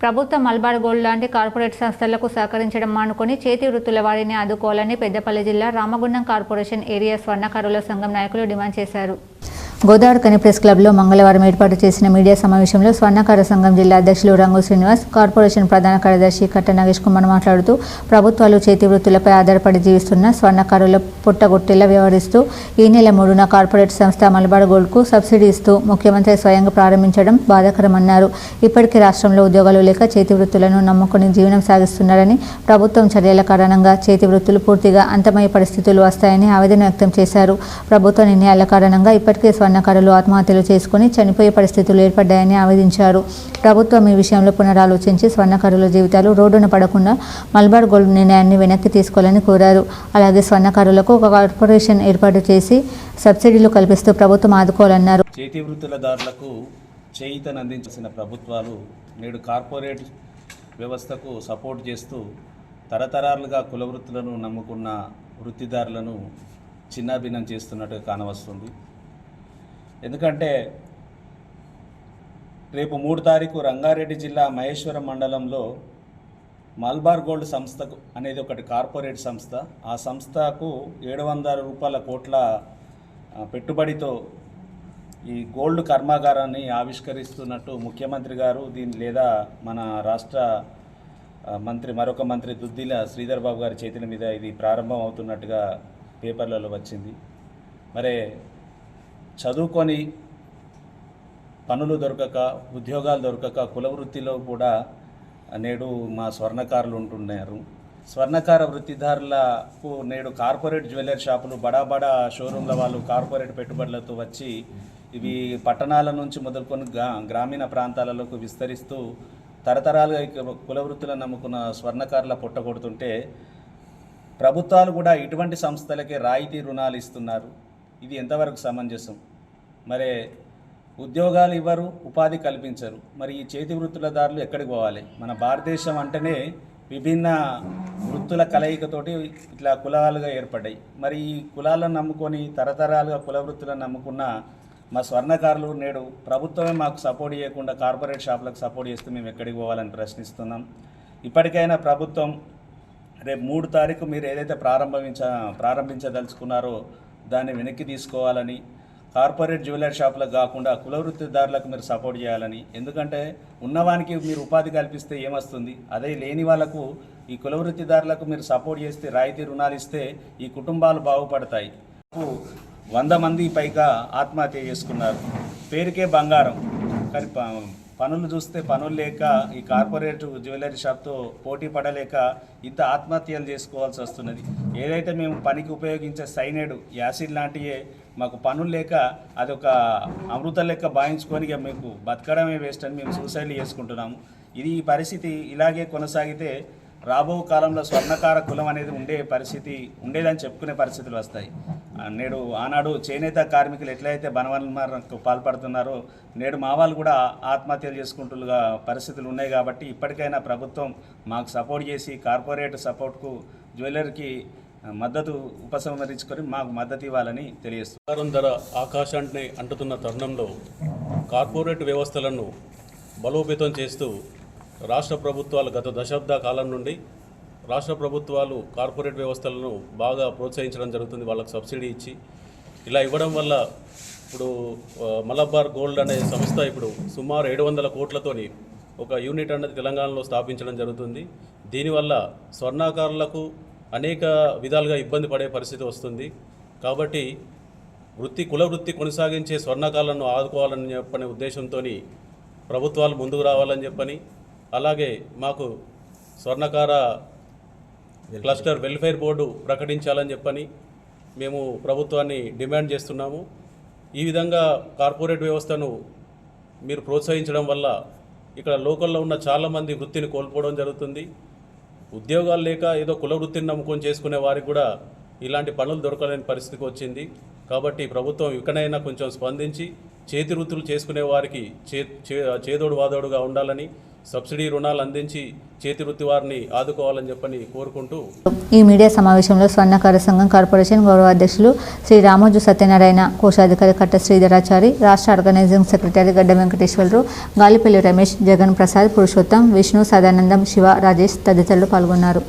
ప్రభుత్వ మల్బార్ గోల్డ్ లాంటి కార్పొరేట్ సంస్థలకు సహకరించడం మానుకొని చేతి వృత్తుల వారిని ఆదుకోవాలని పెద్దపల్లి జిల్లా రామగుండం కార్పొరేషన్ ఏరియా స్వర్ణకారుల సంఘం నాయకులు డిమాండ్ చేశారు. గోదావరి కని ప్రెస్ క్లబ్లో మంగళవారం ఏర్పాటు చేసిన మీడియా సమావేశంలో స్వర్ణకార సంఘం జిల్లా అధ్యక్షులు రంగు శ్రీనివాస్ కార్పొరేషన్ ప్రధాన కార్యదర్శి కట్ట నగేష్ కుమార్ మాట్లాడుతూ ప్రభుత్వాలు చేతి వృత్తులపై ఆధారపడి జీవిస్తున్న స్వర్ణకారుల పుట్టగొట్టేలా వ్యవహరిస్తూ ఈ నెల మూడున కార్పొరేట్ సంస్థ మలబార్ గోల్డ్కు సబ్సిడీ ఇస్తూ ముఖ్యమంత్రి స్వయంగా ప్రారంభించడం బాధాకరమన్నారు. ఇప్పటికీ రాష్ట్రంలో ఉద్యోగాలు లేక చేతి వృత్తులను నమ్ముకుని జీవనం సాగిస్తున్నారని ప్రభుత్వం చర్యల కారణంగా చేతి వృత్తులు పూర్తిగా అంతమయ్యే పరిస్థితులు వస్తాయని ఆవేదన వ్యక్తం చేశారు. ప్రభుత్వ నిర్ణయాల కారణంగా ఇప్పటికే స్వర్ణకారులు ఆత్మహత్యలు చేసుకుని చనిపోయే పరిస్థితులు ఏర్పడ్డాయని ఆవేదించారు. ప్రభుత్వం ఈ విషయంలో పునరాలోచించి స్వర్ణకారుల జీవితాలు రోడ్డున పడకుండా మల్బార్ గోల్డ్ నిర్ణయాన్ని వెనక్కి తీసుకోవాలని కోరారు. అలాగే స్వర్ణకారులకు ఒక కార్పొరేషన్ ఏర్పాటు చేసి సబ్సిడీలు కల్పిస్తూ ప్రభుత్వం ఆదుకోవాలన్నారు. చేతి వృత్తులదారులకు చేయితను అందించాల్సిన ప్రభుత్వాలు నేడు కార్పొరేట్ వ్యవస్థకు సపోర్ట్ చేస్తూ తరతరాలుగా కుల వృత్తులను నమ్ముకున్న వృత్తిదారులను చిన్నాభిన్నం చేస్తున్నట్టు కానవస్తుంది. ఎందుకంటే రేపు మూడు తారీఖు రంగారెడ్డి జిల్లా మహేశ్వరం మండలంలో మల్బార్ గోల్డ్ సంస్థకు అనేది ఒకటి కార్పొరేట్ సంస్థ. ఆ సంస్థకు ఏడు వందల రూపాయల కోట్ల పెట్టుబడితో ఈ గోల్డ్ కర్మాగారాన్ని ఆవిష్కరిస్తున్నట్టు ముఖ్యమంత్రి గారు దీని లేదా మన రాష్ట్ర మంత్రి మరొక మంత్రి దుద్దిల శ్రీధర్ బాబు గారి చేతుల మీద ఇది ప్రారంభం అవుతున్నట్టుగా పేపర్లలో వచ్చింది. మరి చదువుకొని పనులు దొరకక ఉద్యోగాలు దొరకక కుల వృత్తిలో కూడా నేడు మా స్వర్ణకారులు ఉంటున్నారు. స్వర్ణకార వృత్తిదారులకు నేడు కార్పొరేట్ జ్యువెలరీ షాపులు బడా బడా షోరూమ్ల వాళ్ళు కార్పొరేట్ పెట్టుబడులతో వచ్చి ఇవి పట్టణాల నుంచి మొదలుకొని గ్రా గ్రామీణ ప్రాంతాలలోకి విస్తరిస్తూ తరతరాలుగా కుల వృత్తులను నమ్ముకున్న స్వర్ణకారుల పుట్టగొడుతుంటే ప్రభుత్వాలు కూడా ఇటువంటి సంస్థలకే రాయితీ రుణాలు ఇస్తున్నారు. ఇది ఎంతవరకు సమంజసం? మరి ఉద్యోగాలు ఇవ్వరు ఉపాధి కల్పించరు. మరి ఈ చేతి వృత్తులదారులు ఎక్కడికి పోవాలి? మన భారతదేశం అంటేనే విభిన్న వృత్తుల కలయికతోటి ఇట్లా కులాలుగా ఏర్పడ్డాయి. మరి ఈ కులాలను నమ్ముకొని తరతరాలుగా కుల వృత్తులను నమ్ముకున్న మా స్వర్ణకారులు నేడు ప్రభుత్వమే మాకు సపోర్ట్ చేయకుండా కార్పొరేట్ షాపులకు సపోర్ట్ చేస్తే మేము ఎక్కడికి పోవాలని ప్రశ్నిస్తున్నాం. ఇప్పటికైనా ప్రభుత్వం రేపు మూడు తారీఖు మీరు ఏదైతే ప్రారంభించ ప్రారంభించదలుచుకున్నారో దాన్ని వెనక్కి తీసుకోవాలని కార్పొరేట్ జ్యువెలరీ షాపులకు కాకుండా కుల వృత్తిదారులకు మీరు సపోర్ట్ చేయాలని. ఎందుకంటే ఉన్నవానికి మీరు ఉపాధి కల్పిస్తే ఏమొస్తుంది? అదే లేని వాళ్ళకు ఈ కుల వృత్తిదారులకు మీరు సపోర్ట్ చేస్తే రాయితీ రుణాలు ఇస్తే ఈ కుటుంబాలు బాగుపడతాయి. వంద మంది పైగా ఆత్మహత్య చేసుకున్నారు. పేరుకే బంగారం. కానీ పనులు చూస్తే పనులు లేక ఈ కార్పొరేట్ జ్యువెలరీ షాప్తో పోటీ పడలేక ఇంత ఆత్మహత్యలు చేసుకోవాల్సి వస్తున్నది. ఏదైతే మేము పనికి ఉపయోగించే సైనైడ్ యాసిడ్ లాంటివే మాకు పనులు లేక అదొక అమృత లెక్క భావించుకొని మీకు బతకడమే వేస్ట్ అని మేము సూసైడ్ చేసుకుంటున్నాము. ఇది ఈ పరిస్థితి ఇలాగే కొనసాగితే రాబో కాలంలో స్వర్ణకార కులం అనేది ఉండే పరిస్థితి ఉండేదని చెప్పుకునే పరిస్థితులు వస్తాయి. నేడు ఆనాడు చేనేత కార్మికులు ఎట్లయితే బనవన్మారకు పాల్పడుతున్నారో నేడు మా వాళ్ళు కూడా ఆత్మహత్యలు చేసుకుంటుగా పరిస్థితులు ఉన్నాయి కాబట్టి ఇప్పటికైనా ప్రభుత్వం మాకు సపోర్ట్ చేసి కార్పొరేట్ సపోర్ట్కు జ్యువెలర్కి మద్దతు ఉపసంహరించుకొని మాకు మద్దతు ఇవ్వాలని తెలియజేస్తుంది ధర ఆకాశాన్ని అంటుతున్న తరుణంలో కార్పొరేట్ వ్యవస్థలను బలోపేతం చేస్తూ రాష్ట్ర ప్రభుత్వాలు గత దశాబ్ద కాలం నుండి రాష్ట్ర ప్రభుత్వాలు కార్పొరేట్ వ్యవస్థలను బాగా ప్రోత్సహించడం జరుగుతుంది వాళ్ళకి సబ్సిడీ ఇచ్చి. ఇలా ఇవ్వడం వల్ల ఇప్పుడు మలబార్ గోల్డ్ అనే సంస్థ ఇప్పుడు సుమారు ఏడు వందల కోట్లతోని ఒక యూనిట్ అన్నది తెలంగాణలో స్థాపించడం జరుగుతుంది. దీనివల్ల స్వర్ణాకారులకు అనేక విధాలుగా ఇబ్బంది పడే పరిస్థితి వస్తుంది. కాబట్టి వృత్తి కుల వృత్తి కొనసాగించే స్వర్ణకాలను ఆదుకోవాలని చెప్పనే ఉద్దేశంతో ప్రభుత్వాలు ముందుకు రావాలని చెప్పని. అలాగే మాకు స్వర్ణకార క్లస్టర్ వెల్ఫేర్ బోర్డు ప్రకటించాలని చెప్పని మేము ప్రభుత్వాన్ని డిమాండ్ చేస్తున్నాము. ఈ విధంగా కార్పొరేట్ వ్యవస్థను మీరు ప్రోత్సహించడం వల్ల ఇక్కడ లోకల్లో ఉన్న చాలామంది వృత్తిని కోల్పోవడం జరుగుతుంది. ఉద్యోగాలు లేక ఏదో కుల వృత్తిని నమ్ముకొని చేసుకునే వారికి కూడా ఇలాంటి పనులు దొరకలేని పరిస్థితికి వచ్చింది. కాబట్టి ప్రభుత్వం ఇకనైనా కొంచెం స్పందించి చేతి వృత్తులు చేసుకునే వారికి చే చే- చేదోడు వాదోడుగా ఉండాలని సబ్సిడీ రుణాలు అందించి చేతి వృత్తి వారిని ఆదుకోవాలని చెప్పని కోరుకుంటూ ఈ మీడియా సమావేశంలో స్వర్ణకార సంఘం కార్పొరేషన్ గౌరవ అధ్యక్షులు శ్రీ రామోజు సత్యనారాయణ కోశాధికారి కట్ట శ్రీధరాచారి రాష్ట్ర ఆర్గనైజింగ్ సెక్రటరీ గడ్డ వెంకటేశ్వరరావు గాలిపల్లి రమేష్ జగన్ ప్రసాద్ పురుషోత్తం విష్ణు సదానందం శివ రాజేష్ తదితరులు పాల్గొన్నారు.